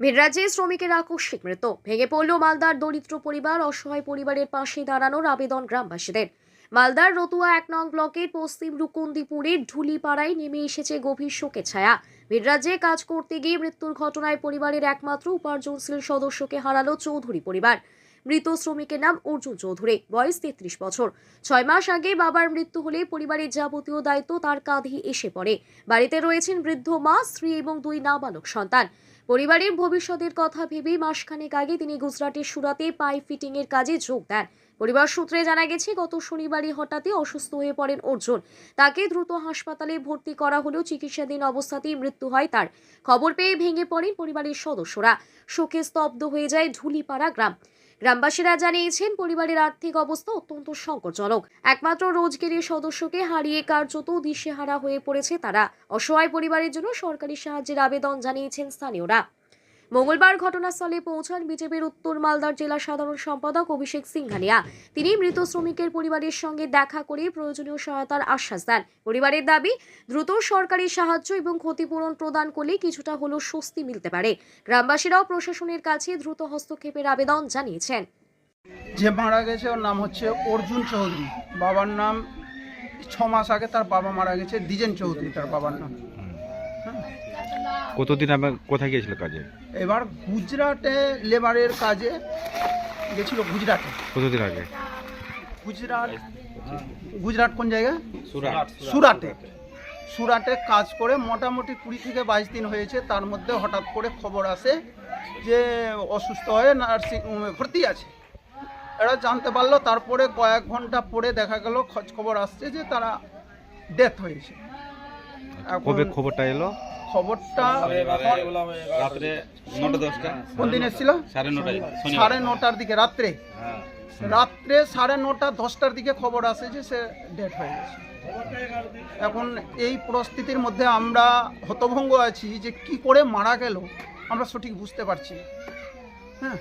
ভিড়রাজ্যে শ্রমিকের আকস্মিক মৃত্যু। ভেঙে পড়ল মালদার দরিদ্র পরিবার, অসহায় পরিবারের পাশে দাঁড়ানোর আবেদন গ্রামবাসীদের। মালদার রতুয়া এক নং ব্লকের পশ্চিম রুকুন্দিপুরের ঢুলিপাড়ায় নেমে এসেছে গভীর শোকে ছায়া। ভিড়রাজ্যে কাজ করতে গিয়ে মৃত্যুর ঘটনায় পরিবারের একমাত্র উপার্জনশীল সদস্যকে হারালো চৌধুরী পরিবার। মৃত শ্রমিকের নাম অর্জুন চৌধুরী, বয়স তেত্রিশ বছর। ছয় মাস আগে বাবার মৃত্যু হলে পরিবারের যাবতীয় দায়িত্ব তার কাঁধে এসে পড়ে। বাড়িতে রয়েছেন বৃদ্ধ মা, স্ত্রী এবং দুই নাবালক সন্তান। পরিবারের ভবিষ্যতের কথা ভেবেই মাসখানেক আগে তিনি গুজরাটের সুরাতে পাইপ ফিটিং এর কাজে যোগ দেন। পরিবার সূত্রে জানা গেছে, গত শনিবারই হঠাৎই অসুস্থ হয়ে পড়েন অর্জুন। তাকে দ্রুত হাসপাতালে ভর্তি করা হলেও চিকিৎসাধীন অবস্থাতেই মৃত্যু হয় তার। খবর পেয়ে ভেঙে পড়েন পরিবারের সদস্যরা। শোকে স্তব্ধ হয়ে যায় ঢুলিপাড়া গ্রাম। গ্রামবাসীরা জানিয়েছেন, পরিবারের আর্থিক অবস্থা অত্যন্ত সংকটজনক। একমাত্র রোজগেরের সদস্যকে হারিয়ে কার্যত দিশেহারা হয়ে পড়েছে তারা। অসহায় পরিবারের জন্য সরকারি সাহায্যের আবেদন জানিয়েছেন স্থানীয়রা। মঙ্গলবার ঘটনাস্থলে পৌঁছান বিজেপির উত্তর মালদার জেলা সাধারণ সম্পাদক অভিষেক সিংঘানিয়া। তিনি মৃত শ্রমিকের পরিবারের সঙ্গে দেখা করে প্রয়োজনীয় সহায়তার আশ্বাস দেন। পরিবারের দাবি, দ্রুত সরকারি সাহায্য এবং ক্ষতিপূরণ প্রদান করলে কিছুটা হলেও স্বস্তি মিলতে পারে। গ্রামবাসীরাও প্রশাসনের কাছে দ্রুত হস্তক্ষেপের আবেদন জানিয়েছেন। যে মারা গেছে, ওর নাম হচ্ছে অর্জুন চৌধুরী। বাবার নাম ছ মাস আগে তার বাবা মারা গেছে, দ্বিজেন চৌধুরী তার বাবার নাম। কতদিন আগে কোথায় গিয়েছিল কাজে? এবার গুজরাটে লেবারের কাজে গেছিল গুজরাটে। কতদিন আগে? গুজরাট গুজরাট কোন জায়গায়? সুরাটে। সুরাটে কাজ করে মোটামুটি কুড়ি থেকে বাইশ দিন হয়েছে তার মধ্যে হঠাৎ করে খবর আসে যে অসুস্থ হয়ে নার্সিং হোমে ভর্তি আছে। এরা জানতে পারল তারপরে কয়েক ঘণ্টা পরে দেখা গেল খোঁজ খবর আসছে যে তারা ডেথ হয়েছে। কবে খবরটা এলো? খবরটা রাত্রে নটা দশটা। কোন দিন এসেছিল? সাড়ে নটায় সাড়ে নটার দিকে রাত্রে? রাত্রে সাড়ে নটা দশটার দিকে খবর আসে যে সে ডেট হয়ে গেছে। এখন এই পরিস্থিতির মধ্যে আমরা হতভঙ্গ আছি যে কি করে মারা গেল আমরা সঠিক বুঝতে পারছি হ্যাঁ?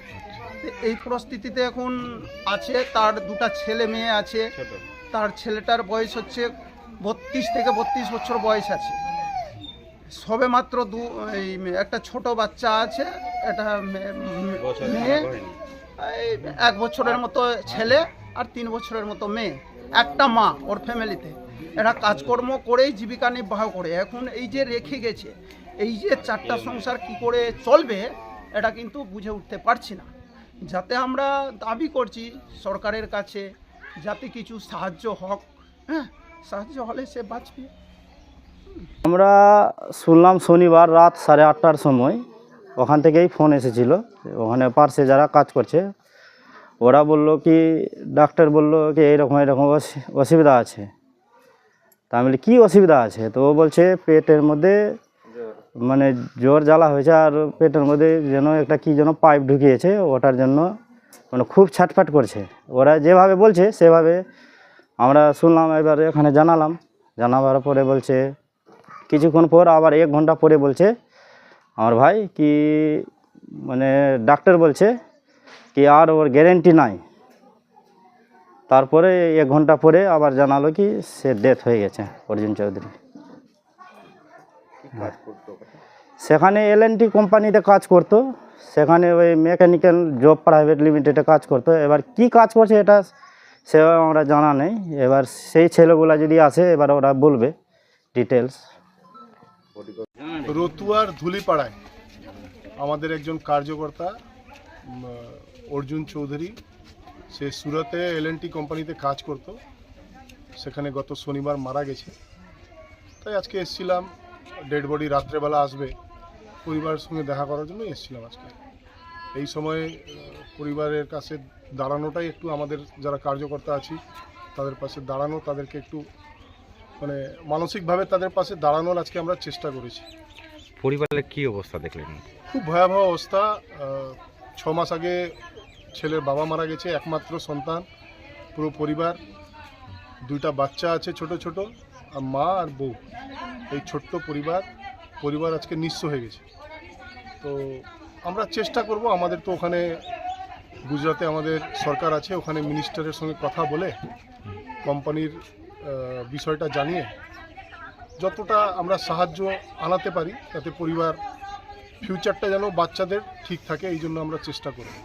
এই পরিস্থিতিতে এখন আছে তার দুটা ছেলে মেয়ে আছে। তার ছেলেটার বয়স হচ্ছে বত্রিশ থেকে বত্রিশ বছর বয়স আছে। সবে মাত্র দু এই একটা ছোট বাচ্চা আছে এটা মেয়ে এই এক বছরের মতো ছেলে আর তিন বছরের মতো মেয়ে একটা মা ওর ফ্যামিলিতে। এরা কাজকর্ম করেই জীবিকা নির্বাহ করে। এখন এই যে রেখে গেছে এই যে চারটা সংসার কি করে চলবে এটা কিন্তু বুঝে উঠতে পারছি না। যাতে আমরা দাবি করছি সরকারের কাছে যাতে কিছু সাহায্য হোক হ্যাঁ সাহায্য হলে সে বাঁচবে। আমরা শুনলাম শনিবার রাত সাড়ে আটটার সময় ওখান থেকেই ফোন এসেছিল। ওখানে পার্শ্বে যারা কাজ করছে, ওরা বলল কি ডাক্তার বলল কি, এইরকম এরকম অসু- অসুবিধা আছে। তা আমি কী অসুবিধা আছে? তো ও বলছে, পেটের মধ্যে মানে জ্বর জ্বালা হয়েছে আর পেটের মধ্যে যেন একটা কী যেন পাইপ ঢুকিয়েছে, ওটার জন্য মানে খুব ছাটফাট করছে। ওরা যেভাবে বলছে, সেভাবে আমরা শুনলাম, এবার এখানে জানালাম। জানাবার পরে বলছে কিছুক্ষণ পর আবার এক ঘণ্টা পরে বলছে আমার ভাই কি মানে ডাক্তার বলছে কি আর ওর গ্যারেন্টি নাই। তারপরে এক ঘণ্টা পরে আবার জানালো কি সে ডেথ হয়ে গেছে অর্জুন চৌধুরী। সেখানে এল টি কোম্পানিতে কাজ করতো সেখানে ওই মেকানিক্যাল জব প্রাইভেট লিমিটেডে কাজ করতো। এবার কি কাজ করছে এটা সেভাবে আমরা জানা নেই। এবার সেই ছেলেগুলা যদি আসে এবার ওরা বলবে ডিটেলস রতুয়ার ধুলিপাড়ায় আমাদের একজন কার্যকর্তা অর্জুন চৌধুরী, সে সুরতে এল কোম্পানিতে কাজ করত। সেখানে গত শনিবার মারা গেছে। তাই আজকে এসছিলাম ডেড বডি রাত্রেবেলা আসবে, পরিবারের সঙ্গে দেখা করার জন্য এসছিলাম আজকে। এই সময় পরিবারের কাছে দাঁড়ানোটাই একটু আমাদের যারা কার্যকর্তা আছি, তাদের পাশে দাঁড়ানো, তাদেরকে একটু মানে মানসিকভাবে তাদের পাশে দাঁড়ানোর আজকে আমরা চেষ্টা করেছি। পরিবারের কি অবস্থা দেখলেন? খুব ভয়াবহ অবস্থা। ছ মাস আগে ছেলের বাবা মারা গেছে একমাত্র সন্তান পুরো পরিবার। দুইটা বাচ্চা আছে ছোট ছোট আর মা আর বউ। এই ছোট্ট পরিবার পরিবার আজকে নিঃস্ব হয়ে গেছে। তো আমরা চেষ্টা করব আমাদের তো ওখানে গুজরাতে আমাদের সরকার আছে ওখানে মিনিস্টারের সঙ্গে কথা বলে কোম্পানির বিষয়টা জানিয়ে যতটা আমরা সাহায্য আনাতে পারি যাতে পরিবার ফিউচারটা যেন বাচ্চাদের ঠিক থাকে, এই জন্য আমরা চেষ্টা করব।